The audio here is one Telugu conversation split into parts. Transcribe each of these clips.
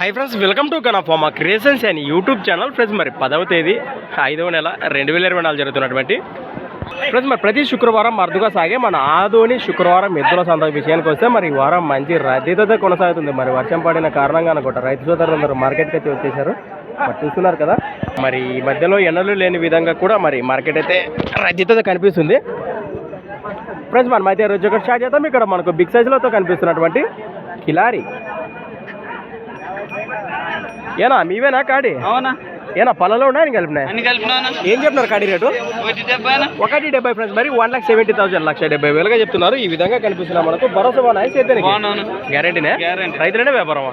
హై ఫ్రెండ్స్ వెల్కమ్ టు కనఫామా క్రియేషన్స్ అని యూట్యూబ్ ఛానల్ ఫ్రెండ్స్ మరి పదవ తేదీ ఐదవ నెల రెండు వేల ఇరవై నాలుగు జరుగుతున్నటువంటి. ఫ్రెండ్స్ మరి ప్రతి శుక్రవారం అరుదుగా సాగే మన ఆదోని శుక్రవారం ఎద్దుల సంత విషయానికి వస్తే మరి ఈ వారం మంచి రద్దీతో కొనసాగుతుంది. మరి వర్షం పడిన కారణంగా అనుకుంటా రైతు సోదరులందరూ మార్కెట్కి అయితే వచ్చేసారు మరి చూస్తున్నారు కదా మరి ఈ మధ్యలో ఎండలు లేని విధంగా కూడా మరి మార్కెట్ అయితే రద్దీతో కనిపిస్తుంది. ఫ్రెండ్స్ మనం అయితే రోజు ఒకటి స్టార్ట్ చేద్దాం. ఇక్కడ మనకు బిగ్ సైజులతో కనిపిస్తున్నటువంటి కిలారి. ఏనా? మీవేనా కాడి? అవునా. ఏనా పళ్ళలో ఉన్నాయి కలిపినాయి? అన్ని కలిపినానా? ఏం చెప్తున్నారు కాడి రేటు? ఒకటి డెబ్బై ఫ్రెండ్స్ మరి వన్ లాక్ సెవెంటీ థౌసండ్ లక్ష డెబ్బై వేలుగా చెప్తున్నారు. ఈ విధంగా కనిపిస్తున్నా మనకు. భరోసా చేద్దానికి బాగున్నాను గ్యారంటీనే. రైతులనే వ్యాపారం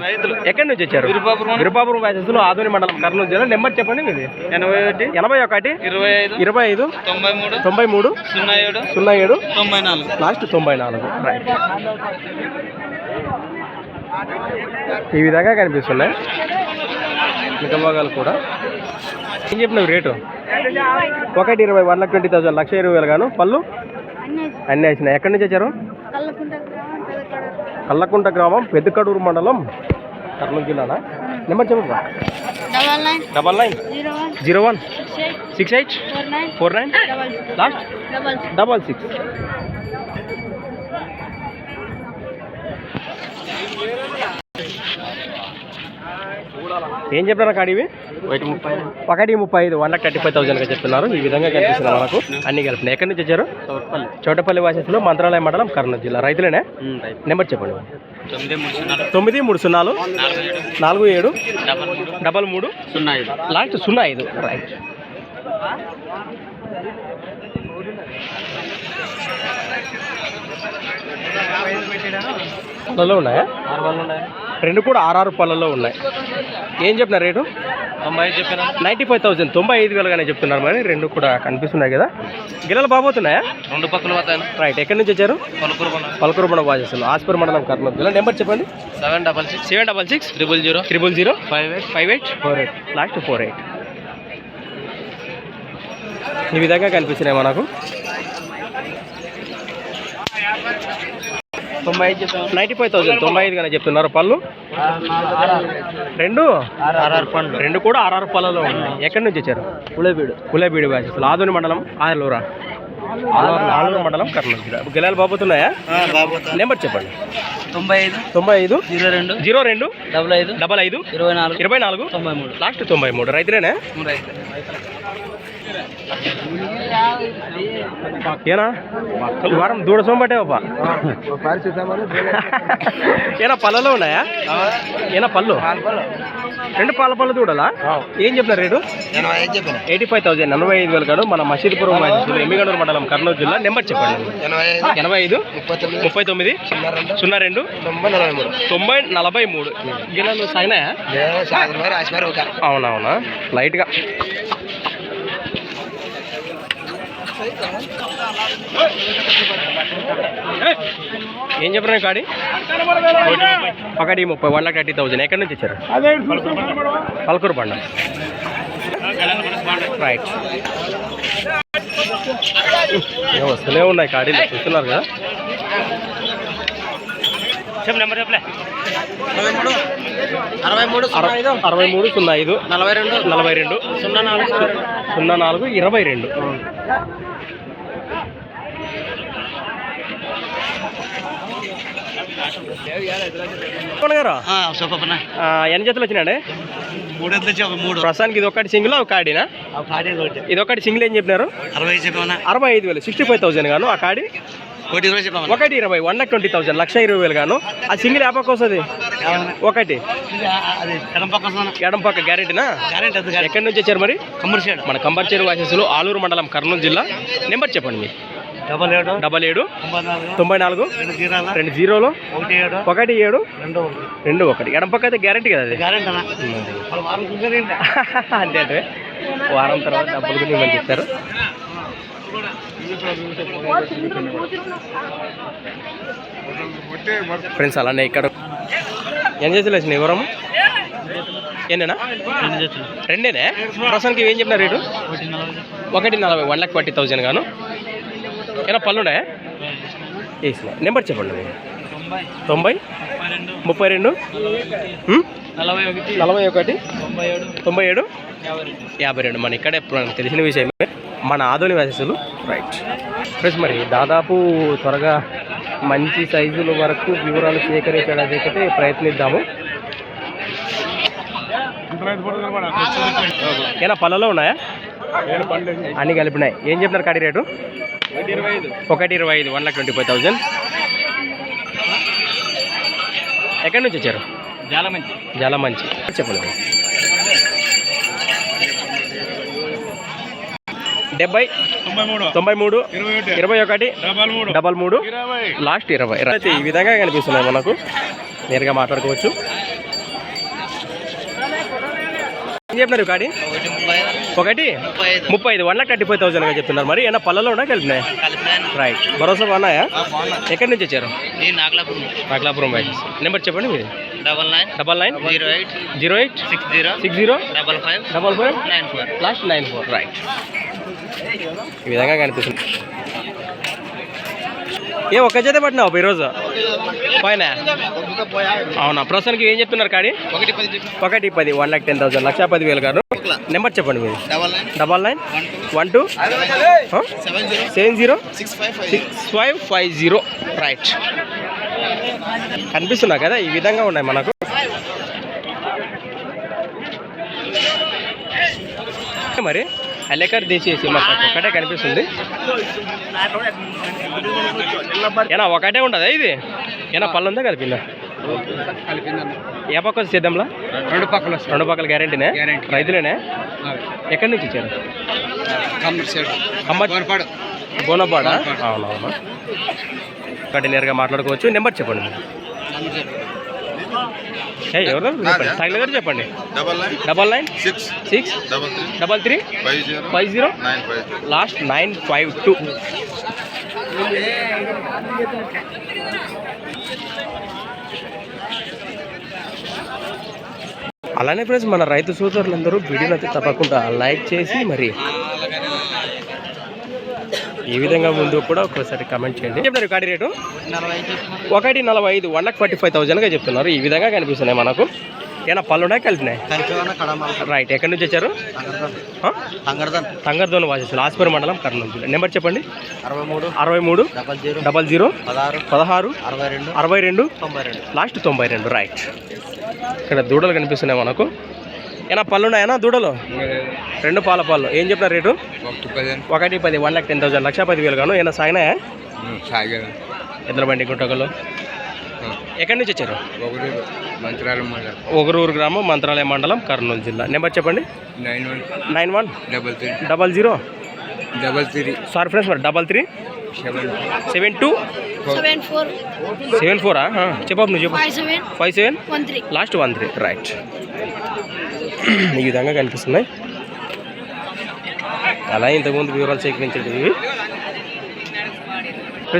ఎక్కడి నుంచి వచ్చారు? విరుపాపురం. విరుపాపురం వ్యాసెస్లో ఆదోని మండలం కర్నూలు జిల్లా. నెంబర్ చెప్పండి మీది. ఎనభై ఒకటి. ఎనభై ఒకటి. ఇరవై ఐదు. ఇరవై ఐదు. తొంభై మూడు. తొంభై మూడు. సున్నా ఏడు. సున్నా ఏడు. తొంభై నాలుగు. లాస్ట్ తొంభై నాలుగు. రైట్ ఈ విధంగా కనిపిస్తున్నాయి. మిగతా భాగాలు కూడా. ఏం చెప్పినావు రేటు? ఒకటి ఇరవై వన్ లాక్ ట్వంటీ థౌసండ్ లక్ష ఇరవై వేలు గాను. పళ్ళు? అన్నీ వచ్చినాయి ఎక్కడి నుంచి వచ్చారు? కల్లకుంట గ్రామం పెద్దకడూరు మండలం కర్నూలు జిల్లానా? నెంబర్ చెప్పు double nine. Zero one. Six eight four nine last double six ఏం చెప్పినారు కాడివి ఒకటి ముప్పై ఒకటి ముప్పై ఐదు వన్ లాక్ థర్టీ ఫైవ్ థౌసండ్గా చెప్తున్నారు. ఈ విధంగా కనిపిస్తున్నారు మనకు. అన్ని కలిపినాయి ఎక్కడి నుంచి వచ్చారు? చౌట్పల్లి. వాసెస్లో మంత్రాలయ మండలం కర్నూలు జిల్లా. రైతులేనే? నెంబర్ చెప్పండి. తొమ్మిది మూడు సున్నాలు. నాలుగు ఏడు. డబల్ మూడు. సున్నా ఐదు. లాస్ట్ సున్నా ఐదు. రైట్ ఉన్నాయి? రెండు కూడా ఆర్ఆర్ పళ్ళలో ఉన్నాయి. ఏం చెప్పిన రేటు? తొంభై చెప్పాను. Ninety five thousand. తొంభై ఐదు వేలుగానే చెప్తున్నారు మరి. రెండు కూడా కనిపిస్తున్నాయి కదా. గిల్లలు బాబోతున్నాయా రెండు పక్కలు రైట్. ఎక్కడి నుంచి వచ్చారు? పలుకురు పలకూరు మండలం వాసేస్తులు ఆస్పూర్ మండలం కర్నూలు. జిల్లా నెంబర్ చెప్పండి. Seven double six. Seven double six? Triple zero. Triple zero? Five eight. Five eight? Four eight. Last four eight. ఈ విధంగా కనిపిస్తున్నాయి మనకు తొంభై ఐదు చెప్పాను నైంటీ ఫైవ్ థౌసండ్ తొంభై ఐదు కానీ చెప్తున్నారు పళ్ళు. రెండు? ఆర్ఆర్ పండు రెండు కూడా ఆర్ఆర్ పళ్ళలో ఉన్నాయి. ఎక్కడి నుంచి వచ్చారు? ఉళబీడు కులేబీడి బ్యాచెస్ ఆదోని మండలం ఆలూరు ఆలూరు మండలం కర్నూలు జిల్లా. గిలాలు బాబోతున్నాయా నెంబర్ చెప్పండి. తొంభై ఐదు తొంభై ఐదు జీరో రెండు జీరో రెండు డబల్ ఐదు డబల్ ఐదు ఇరవై నాలుగు ఇరవై నాలుగు తొంభై మూడు. లాస్ట్ తొంభై మూడు. రైతులేనే? ఏనా వారం దూడ సోంబట్టే బాబా ఏనా పళ్ళలో ఉన్నాయా ఏనా పళ్ళు రెండు పాల పళ్ళు దూడలా ఏం చెప్పిన రేటు ఎయిటీ ఫైవ్ థౌసండ్ ఎనభై ఐదు వేలు కాదు మన మసీద్పురం ఎమ్మిగనూరు మండలం కర్నూలు జిల్లా నెంబర్ చెప్పండి ఎనభై ఐదు ముప్పై తొమ్మిది సున్నా రెండు తొంభై నలభై మూడు తొంభై నలభై మూడు గిన్నెలు సాగినాయా అవునవునా లైట్గా ఏం చెప్పారు కాడి? ఒకటి ముప్పై వన్ లాక్ థర్టీ థౌసండ్ ఎక్కడి నుంచి వచ్చారు పలకూరు పండ రైట్ ఏ వస్తూనే ఉన్నాయి కాడీలు చూస్తున్నారు కదా. అరవై మూడు. అరవై మూడు సున్నా ఐదు. అరవై మూడు సున్నా ఐదు. నలభై రెండు. నలభై రెండు. సున్నా నాలుగు. సున్నా నాలుగు ఇరవై రెండు. గారు? ఎన్ని జతలు వచ్చినాయండి? మూడు మూడు. ప్రస్తుతానికి ఇది ఒకటి సింగిల్ ఒక కాడినా ఆ కాడి ఒకటి ఇది ఒకటి. సింగిల్ ఏం చెప్పినారు? అరవై ఐదు వేలు సిక్స్టీ ఫైవ్ థౌసండ్ గాను ఆ కాడి? ఒకటి ఇరవై ఒకటి ఇరవై వన్ లాక్ ట్వంటీ థౌసండ్ లక్ష ఇరవై వేలు గాను. ఆ సింగిల్ యాపక్ వస్తుంది? ఒకటి. అది ఎడం పక్క వస్తుందన్న. ఎడం పక్క గ్యారెంటీనా గ్యారెంటీ అది ఎక్కడి నుంచి వచ్చారు మరి? కమర్షియల్ మన కంపల్చేరు వాసెస్లో ఆలూరు మండలం కర్నూలు జిల్లా. నెంబర్ చెప్పండి మీరు డబల్ ఏడు. డబల్ ఏడు. తొంభై నాలుగు. రెండు జీరాల. ఒకటి ఏడు. ఒకటి ఏడు. రెండు ఒకటి. ఎడం పక్క అయితే గ్యారెంటీ కదా అది? అంతే అంటే వారం తర్వాత డబ్బులు కూడా ఇవ్వమని చెప్తారు? ఫ్రెండ్స్ అలానే ఇక్కడ. ఏం చేతులు వచ్చినాయి వివరము ఏంటన్నా రెండేనే? ప్రస్తుతానికి ఏం చెప్పిన రేటు? ఒకటి నలభై వన్ లాక్ ఫార్టీ థౌసండ్ గాను. ఏనా పళ్ళు ఉన్నాయా? వేసిన నెంబర్ చెప్పండి మీరు. తొంభై? ముప్పై రెండు? నలభై ఒకటి? తొంభై ఏడు? యాభై రెండు. మన ఇక్కడే తెలిసిన విషయమే. మన ఆధుని వ్యాసెస్లు రైట్ ఫ్రెండ్స్ మరి దాదాపు త్వరగా మంచి సైజుల వరకు వివరాలు సేకరించడానికైతే ప్రయత్నిద్దాము. ఏనా పళ్ళలో ఉన్నాయా? అన్ని కలిపినాయి. ఏం చెప్తున్నారు కాడి రేటు? ఒకటి ఇరవై ఐదు. One lakh twenty five thousand. ఎక్కడి నుంచి వచ్చారు? చాలా మంచి చాలా మంచి చెప్పండి డెబ్బై తొంభై మూడు. ఇరవై ఒకటి. ఇరవై డబల్ మూడు. ఇరవై. లాస్ట్ ఇరవై. అయితే ఈ విధంగా కనిపిస్తున్నాయి మనకు. నేరుగా మాట్లాడుకోవచ్చు. ఏం చెప్పినారు కాడి? ఒకటి ముప్పై ఐదు. వన్ లాక్ థర్టీ ఫైవ్ థౌసండ్గా చెప్తున్నారు. మరి ఏమన్నా పళ్ళలో ఉన్నా కలిపినాయి? రైట్ భరోసా బాగున్నాయా? బాగున్నా ఎక్కడి నుంచి వచ్చారు? నాగలాపురం బ్యాచెస్ నెంబర్ చెప్పండి మీది. Double nine. Double nine. Zero eight. Zero eight. Six zero. Six zero. Double five. Double five. Nine four. Last nine four. Right ఈ విధంగా కనిపిస్తుంది. ఏ ఒక్క జత పట్టినావు ఈరోజు? పైన అవునా? ప్రస్తుతానికి ఏం చెప్తున్నారు కాడి? ఒకటి పది పది వన్ లాక్ టెన్ థౌసండ్ లక్ష పదివేలు గారు. నెంబర్ చెప్పండి మీది double nine. One two one two? Seven zero? Seven zero six five five six five five zero. Right. కనిపిస్తున్నా కదా ఈ విధంగా ఉన్నాయి మనకు. మరి అలెకర్ తీసేసి మాకు ఒకటే కనిపిస్తుంది. ఏనా ఒకటే ఉండదా ఇది? ఏనా పళ్ళు ఉందా కలిపిందా? ఏ పక్క వచ్చి సిద్ధంలా? రెండు పక్కల రెండు పక్కల గ్యారంటీనే. రైతులేనే? ఎక్కడి నుంచి ఇచ్చారు కోనపాడు బోనపాడ. అవునవును. ఒకటి నేరుగా మాట్లాడుకోవచ్చు నెంబర్ చెప్పండి. ఎవరు? తగిన గారు చెప్పండి. Double nine six six? Double three five zero last nine five two. అలానే ఫ్రెండ్స్ మన రైతు సోదరులందరూ వీడియోని అయితే తప్పకుండా లైక్ చేసి మరి ఈ విధంగా ముందు కూడా ఒకసారి కమెంట్ చేయండి. చెప్తారు కాడి రేటు? ఒకటి నలభై ఐదు వన్ లాక్ ఫార్టీ ఫైవ్ థౌజండ్గా చెప్తున్నారు. ఈ విధంగా కనిపిస్తున్నాయి మనకు. ఏమైనా పళ్ళున్నాయి కలిపినాయి రైట్ ఎక్కడి నుంచి వచ్చారు? ఆ? తంగరదన్ తంగర్దోని మండలం కర్నూలు జిల్లా. నెంబర్ చెప్పండి. అరవై మూడు అరవై మూడు డబల్ జీరో పదహారు పదహారు అరవై రెండు అరవై రెండు తొంభై రెండు. లాస్ట్ తొంభై రెండు రైట్ ఇక్కడ దూడలు కనిపిస్తున్నాయి మనకు. ఏనా పళ్ళు ఉన్నాయనా దూడలు? రెండు పాల పాలు ఏం చెప్పిన రేటు? ఒకటి పది వన్ లాక్ టెన్ థౌసండ్ లక్ష పది వేలు గాను. ఏమైనా సాగినాయా? సాగర్. ఎద్దుల బండి గుంటకలు ఎక్కడి నుంచి వచ్చారు? మండలం. ఒకరూరు గ్రామం మంత్రాలయ మండలం కర్నూలు జిల్లా. నెంబర్ చెప్పండి. Nine one. Nine one? Double three. Double zero? Double three. Sorry friends మరి double three? Seven. Seven two? Seven four. Seven ఫోరా? చెప్పు నువ్వు చెప్పు. Five seven. Five seven? One three. Last one three right. ఈ విధంగా కనిపిస్తున్నాయి. అలా ఇంతకుముందు వివరాలు సేకరించేది ఇవి.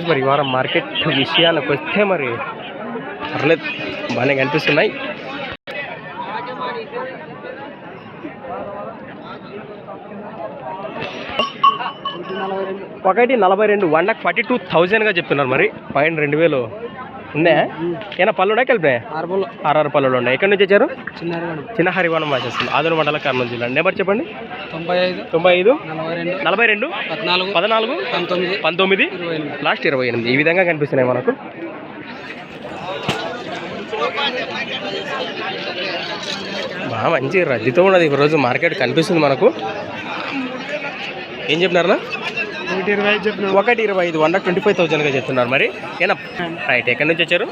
మరి ఈ వారం మార్కెట్ విషయానికి వస్తే మరి పర్లేదు బాగానే కనిపిస్తున్నాయి. ఒకటి నలభై రెండు వన్ లాక్ ఫార్టీ టూ థౌజండ్గా చెప్తున్నారు మరి. పైన రెండు వేలు. ఉన్నాయా? ఏమైనా పళ్ళు ఉన్నాయి కలిపినాయా ఆరుబోలో ఆర్ఆర్ పల్లెలు ఉన్నాయి. ఎక్కడి నుంచి వచ్చారు? చిన్న హరివనం వాసేస్తుంది ఆదూరు మండలం కర్నూలు జిల్లా. నెంబర్ చెప్పండి. తొంభై ఐదు తొంభై ఐదు నలభై రెండు పద్నాలుగు పద్నాలుగు పంతొమ్మిది పంతొమ్మిది లాస్ట్ ఇరవై ఎనిమిది. ఈ విధంగా కనిపిస్తున్నాయి మనకు. బాగా మంచి రద్దీతో ఉన్నది. ఈరోజు మార్కెట్ కనిపిస్తుంది మనకు. ఏం చెప్పినారనా ఒకటి ఇరవై ఐదు వన్ ట్వంటీ ఫైవ్ థౌసండ్గా చెప్తున్నారు మరి. ఏనా? రైట్ ఎక్కడి నుంచి వచ్చారు?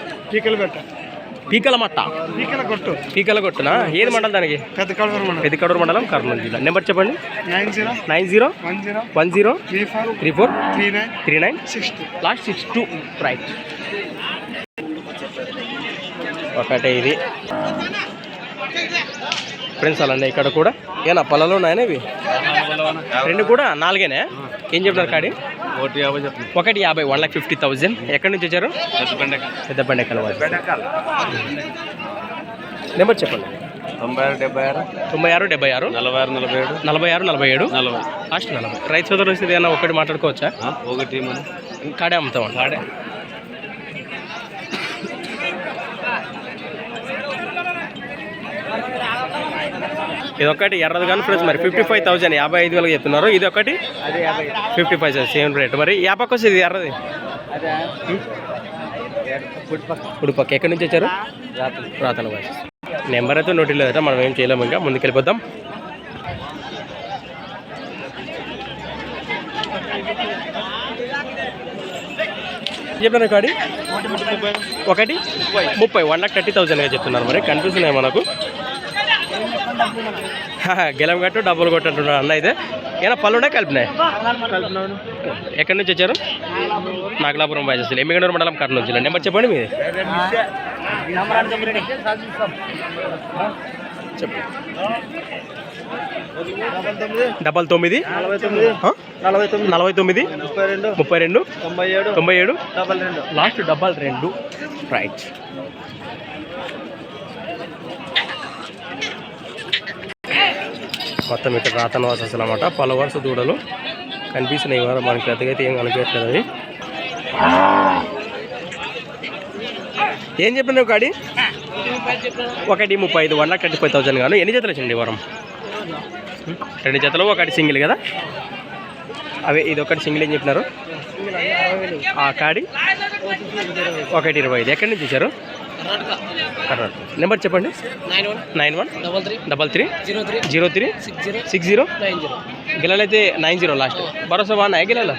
పీకలు మట్ట. పీకల కొట్టు. పీకల కొట్టునా? ఏది మండలం దానికి? పెద్ద పెద్దకడూరు మండలం. కర్నూలు జిల్లా. నెంబర్ చెప్పండి. Nine zero. Nine zero. One zero. Three four. Three nine. Three nine. Six last six two. Right. ఒకటే ఇది. ఫ్రెండ్స్ అలానే ఇక్కడ కూడా. ఏనా? పొలాలు ఉన్నాయనే ఇవి? రెండు కూడా నాలుగేనే? ఏం చెప్పినారు కాడి? ఒకటి యాభై ఒకటి యాభై వన్ లాక్ ఫిఫ్టీ థౌజండ్ ఎక్కడి నుంచి వచ్చారు? పెద్ద బండెక్కల వారి నెంబర్ చెప్పండి తొంభై ఆరు డెబ్బై ఆరు తొంభై ఆరు డెబ్బై ఆరు నలభై ఆరు నలభై ఏడు నలభై. ఆరు నలభై ఏడు నలభై లాస్ట్ నలభై. రైతు సోదరు ఏదైనా ఒకటి మాట్లాడుకోవచ్చా? ఒకటి కాడే అమ్ముతాం. కాడే. ఇది ఒకటి ఎర్రది కానీ ఫ్రెండ్స్ మరి ఫిఫ్టీ ఫైవ్ థౌసండ్ యాభై ఐదు వేలకు చెప్తున్నారు. ఇది ఒకటి ఫిఫ్టీ ఫైవ్ సేమ్ రేట్ మరి యా పక్క వస్తుంది ఇది ఎర్రది? ఇప్పుడు పక్క ఎక్కడి నుంచి వచ్చారు? రాతల వాయిస్ నెంబర్ అయితే నోటి లేదట మనం ఏం చేయలేము ఇంకా. ముందుకు వెళ్ళిపోతాం చెప్పిన కాడి ఒకటి ముప్పై. వన్ లాక్ థర్టీ థౌసండ్గా చెప్తున్నారు మరి. కనిపిస్తున్నాయి మనకు గెలం కట్టు డబ్బులు కొట్టుంటున్నారు అన్న అయితే. ఏమైనా పళ్ళు ఉన్నాయి కలిపినాయి ఎక్కడి నుంచి వచ్చారు? నాగలాపురం బాజెస్ ఎమ్మిగనూరు మండలం కర్నూలు జిల్లా. నెంబర్ చెప్పండి మీది. డబల్ తొమ్మిది. నలభై తొమ్మిది ఆ? నలభై తొమ్మిది. నలభై తొమ్మిది ముప్పై రెండు. ముప్పై రెండు తొంభై ఏడు. తొంభై ఏడు లాస్ట్ డబల్ రెండు. రైట్. మొత్తం ఇక్కడ రాతన వాసస్ అనమాట పలు వరుస దూడలు కనిపిస్తున్నాయి. వారు మనకి పెద్దగైతే ఏం కనిపించట్లేదు అవి ఏం చెప్పిన గాడి ఒకటి ముప్పై ఐదు one lakh thirty five thousand గాను. ఎన్ని జతలు వచ్చింది వారం? రెండు జతలు ఒకటి సింగిల్ కదా? అవే ఇది ఒకటి సింగిల్ ఏం చెప్పినారు? ఆ కాడి? ఒకటి ఇరవై ఐదు. ఎక్కడి నుంచి ఇచ్చారు కర్ణాటక నెంబర్ చెప్పండి. Nine one nine one double three double three zero three zero three six zero six zero nine zero. Nine zero last. భరోసా బాగున్నాయి గిల్లలు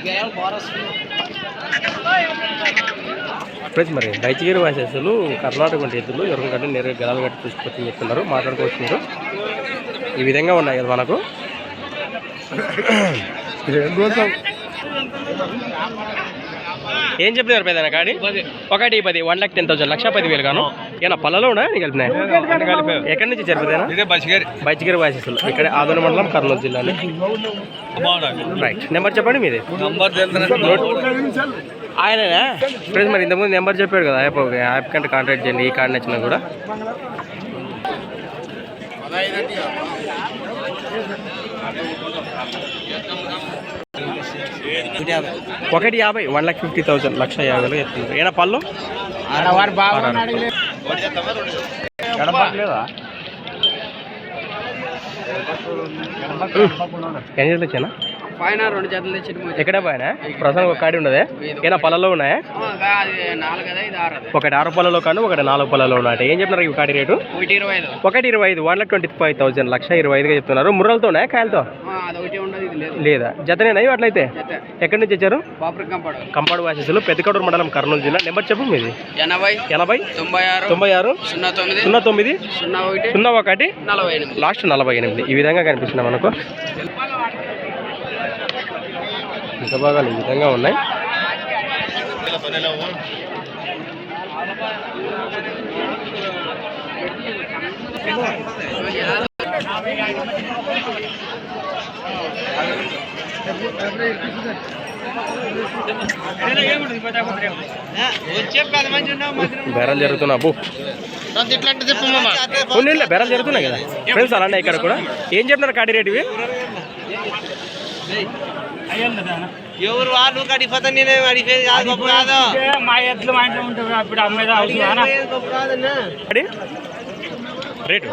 ఫ్రెండ్స్ మరి దయచేరి వాసేసులు కర్ణాటక వంటి ఎద్దులు ఎవరికం కంటే నేరుగా గలాలు కట్టి తీసుకొచ్చి చెప్తున్నారు. మాట్లాడుకోవచ్చు మీరు. ఈ విధంగా ఉన్నాయి కదా మనకు. ఏం చెప్పినారు పెద్దనా కాడి? ఒకటి పది వన్ లాక్ టెన్ థౌసండ్ లక్ష పది వేలు గాను ఏమన్నా పళ్ళలో ఉన్నా నీ కలిపినాయి ఎక్కడి నుంచి జరిపోతేనా బైచిగిరి. వాసేసులు ఇక్కడ ఆదోని మండలం కర్నూలు జిల్లాలో రైట్ నెంబర్ చెప్పండి మీది. నంబర్ ఆయననా? ఫ్రెండ్స్ మరి ఇంతకుముందు నెంబర్ చెప్పాడు కదా యాప్ యాప్ కంటే కాంటాక్ట్ చేయండి ఈ కార్డు నచ్చినా కూడా. ఒకటి యాభై వన్ లాక్ ఫిఫ్టీ థౌసండ్ లక్ష యాభైలో చెప్తున్నారు. ఏనా పళ్ళు? ఎన్ని జతలు వచ్చానా పైన రెండు జతలు తెచ్చి ఎక్కడ పోయినా ప్రస్తుతానికి ఒక కాడి ఉన్నదే. ఏనా పళ్ళలో ఉన్నాయా? ఒకటి ఆరు పళ్ళలో కాను ఒకటి నాలుగు పళ్ళలో ఉన్నాయి ఏం చెప్తున్నారు ఈ కాడి రేటు? ఒకటి ఇరవై ఐదు. One lakh twenty five thousand లక్ష ఇరవై ఐదుగా చెప్తున్నారు. కాయలతో? ఒకటి ఉండదు ఇది లేదు. జతనేనా ఇవి అట్లయితే? ఎక్కడి నుంచి వచ్చారు కంపాడు వాసేసులు పెద్దకడూరు మండలం కర్నూలు జిల్లా. నెంబర్ చెప్పు మీది. ఎనభై ఎనభై తొంభై ఆరు తొంభై ఆరు సున్నా తొమ్మిది సున్నా తొమ్మిది సున్నా ఒకటి సున్నా ఒకటి నలభై ఎనిమిది. లాస్ట్ నలభై ఎనిమిది. ఈ విధంగా కనిపిస్తున్నాయి మనకు. ఇంకా బాగా ఈ విధంగా ఉన్నాయి. బేరాలు జరుగుతున్నా అబ్బు. బేరాలు జరుగుతున్నాయి కదా. ఫ్రెండ్స్ అలానే ఇక్కడ కూడా. ఏం చెప్తున్నారు కాడి రేటు ఇవి? ఎవరు వాళ్ళు కడిపోతా నేనే అడిగేది కాదు గొప్ప కాదు. మా ఎద్దులు మా ఇంట్లో ఇప్పుడు గొప్ప కాదన్నా. కాడి రేటు?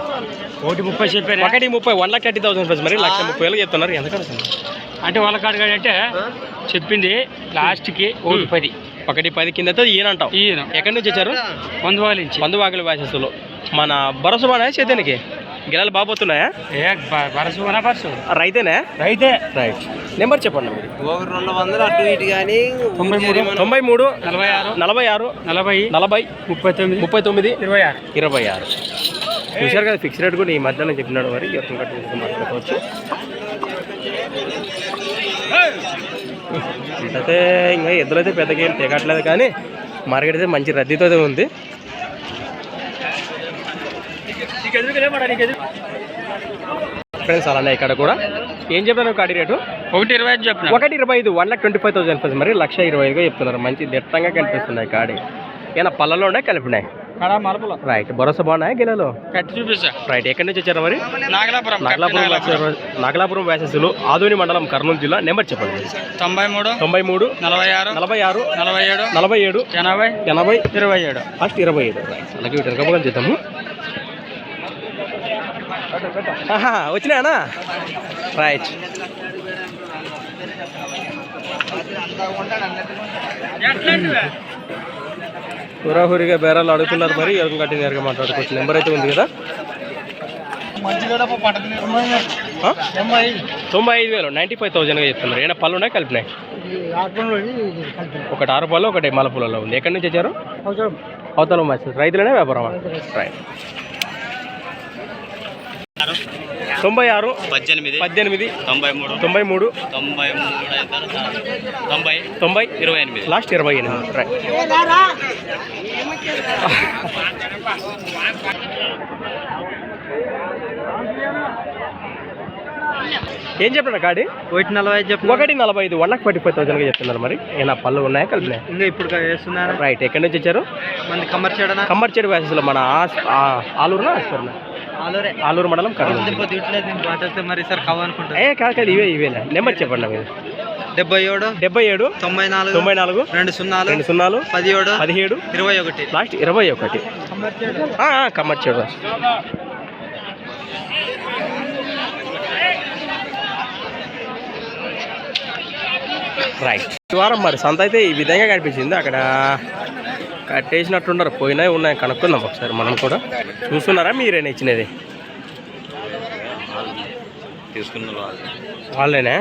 ఒకటి ముప్పై చెప్పారు. ఒకటి ముప్పై one lakh thirty thousand friends మరి లక్ష ముప్పై వేలు చెప్తున్నారు. ఎంత కడుతుంది అంటే వాళ్ళ కాడ అంటే చెప్పింది లాస్ట్కి ఒకటి పది. ఒకటి పది కింద ఈయన అంటావు. ఈయన. ఎక్కడి నుంచి వచ్చారు? మందు వాళ్ళించి మందు వాకిలి వాసేస్తులు మన భరోసా బాగా చేతానికి? గిలాలు బాబోతున్నాయా ఏ బ- బరసు వన బరసు? రైతేనే? రైతే. రైట్. నెంబర్ చెప్పండి మీరు. ఒక రెండు వందలు అటు ఇటు కానీ తొంభై మూడు. తొంభై మూడు నలభై ఆరు. నలభై ఆరు నలభై. నలభై ముప్పై తొమ్మిది. ముప్పై తొమ్మిది ఇరవై ఆరు. ఇరవై ఆరు. చూశారు కదా ఫిక్స్ రేట్ కూడా ఈ మధ్యలో చెప్పినాడు మరి. ఎక్కడ మాట్లాడుకోవచ్చు. అయితే ఇంకా ఎద్దులైతే పెద్దగా ఏం తెగట్లేదు కానీ మార్కెట్ అయితే మంచి రద్దీతో ఉంది. ఫ్రెండ్స్ అలానే ఇక్కడ కూడా. ఏం చెప్పాను కాడి రేటు? ఒకటి ఇరవై ఐదు చెప్పిన. ఒకటి ఇరవై ఐదు one lakh twenty five thousand first మరి లక్ష ఇరవై ఐదుగా చెప్తున్నారు. మంచి దిట్టంగా కనిపిస్తున్నాయి కాడి. ఏమైనా పళ్ళలో ఉన్నాయి కలిపినాయి రైట్ భరోసా బాగున్నాయి చూపిస్తా. రైట్ ఎక్కడి నుంచి వచ్చారు మరి? నాగలాపురం నాగలాపురం వ్యాస- నాగలాపురం వ్యాసస్సులు ఆదోని మండలం కర్నూలు జిల్లా. నెంబర్ చెప్పండి. తొంభై మూడు తొంభై మూడు నలభై ఆరు నలభై ఆరు నలభై ఏడు నలభై ఏడు ఎనభై ఎనభై ఇరవై ఏడు. ఫస్ట్ ఇరవై ఏడు రైట్ అలాగే వీటి భాగం చేద్దాము. వచ్చినాయనా? రైట్. హురాహురిగా బేరాలు అడుగుతున్నారు మరి ఎవరు గట్టి నేరుగా మాట్లాడుకోవచ్చు నెంబర్ అయితే ఉంది కదా? తొంభై ఐదు వేలు నైంటీ ఫైవ్ థౌజండ్గా చెప్తున్నారు. ఏమైనా పళ్ళు ఉన్నాయి కలిపినాయి? ఒకటి ఆరు పళ్ళు ఒకటి మలపులలో ఉంది. ఎక్కడి నుంచి వచ్చారు? అవతల రైతులనే వ్యాపారం రైట్. తొంభై ఆరు. పద్దెనిమిది పద్దెనిమిది తొంభై మూడు తొంభై మూడు తొంభై మూడు అయిన తర్వాత తొంభై తొంభై ఇరవై ఎనిమిది. లాస్ట్ ఇరవై ఎనిమిది. రైట్ ఏం చెప్పిన కాడి ఒకటి నలభై చెప్పు ఒకటి నలభై ఐదు వన్ లాక్ ఫార్టీ ఫైవ్ థౌసండ్గా చెప్తున్నారు మరి. ఏమైనా పళ్ళు ఉన్నాయా కలిపినాయి? ఇంకా ఇప్పుడు వేస్తున్నారు. రైట్ ఎక్కడి నుంచి వచ్చారు? మంది కమ్మర్ చేయడనా కమ్మర్చేడు వ్యాసెస్లో మన ఆలూరునా? ఆస్పర్నా ఆలోరే. ఆలూరు మండలం మరి సార్ కావాలనుకుంటా ఏ కాదు కాదు ఇవే నెంబర్ చెప్పండి మీరు డెబ్బై ఏడు డెబ్బై ఏడు తొంభై నాలుగు తొంభై నాలుగు రెండు సున్నాలు రెండు సున్నాలు పదిహేడు పదిహేడు ఇరవై ఒకటి. లాస్ట్ ఇరవై ఒకటి. కమ్మర్చేడు రైట్ వారం మరి సంత అయితే ఈ విధంగా కనిపించింది. అక్కడ కట్టేసినట్టున్నారు పోయినాయి ఉన్నాయి. కనుక్కుందాం ఒకసారి మనం కూడా. చూస్తున్నారా మీరేనా ఇచ్చినది వాళ్ళేనే?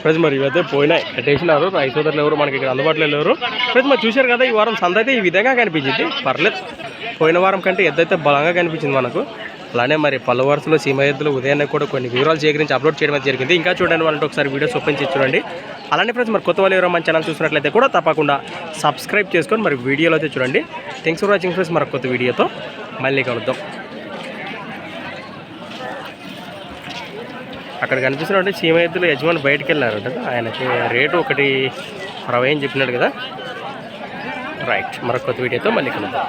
ఫ్రెండ్స్ మరి ఇవైతే పోయినాయి. కట్టేసినారు. రైతు సోదరులు ఎవరు? మనకి ఇక్కడ అందుబాటులో లేరు. ఫ్రెండ్స్ మరి చూశారు కదా ఈ వారం సంత అయితే ఈ విధంగా కనిపించింది. పర్లేదు. పోయిన వారం కంటే ఎద్దైతే బలంగా కనిపించింది మనకు. అలానే మరి పలు వరుసలో సీమ ఉదయాన్నే కూడా కొన్ని వివరాలు సేకరించి అప్లోడ్ చేయడం జరిగింది. ఇంకా చూడండి వాళ్ళంటే ఒకసారి వీడియోస్ ఓపెన్ చేసి చూడండి. అలానే ఫ్రెండ్స్ మరి కొత్త వాళ్ళు ఎవరో మన ఛానల్ చూసినట్లయితే కూడా తప్పకుండా సబ్స్క్రైబ్ చేసుకొని మరి వీడియోలో అయితే చూడండి. థ్యాంక్స్ ఫర్ వాచింగ్ ఫ్రెండ్స్ మరి కొత్త వీడియోతో మళ్ళీ కలుద్దాం. అక్కడ కనిపిస్తున్నట్టు చీమ ఎద్దులు యజమాని బయటికి వెళ్ళారు ఆయనకి రేటు ఒకటి అరవై అని చెప్పినాడు కదా. రైట్ మరొక కొత్త వీడియోతో మళ్ళీ కలుద్దాం.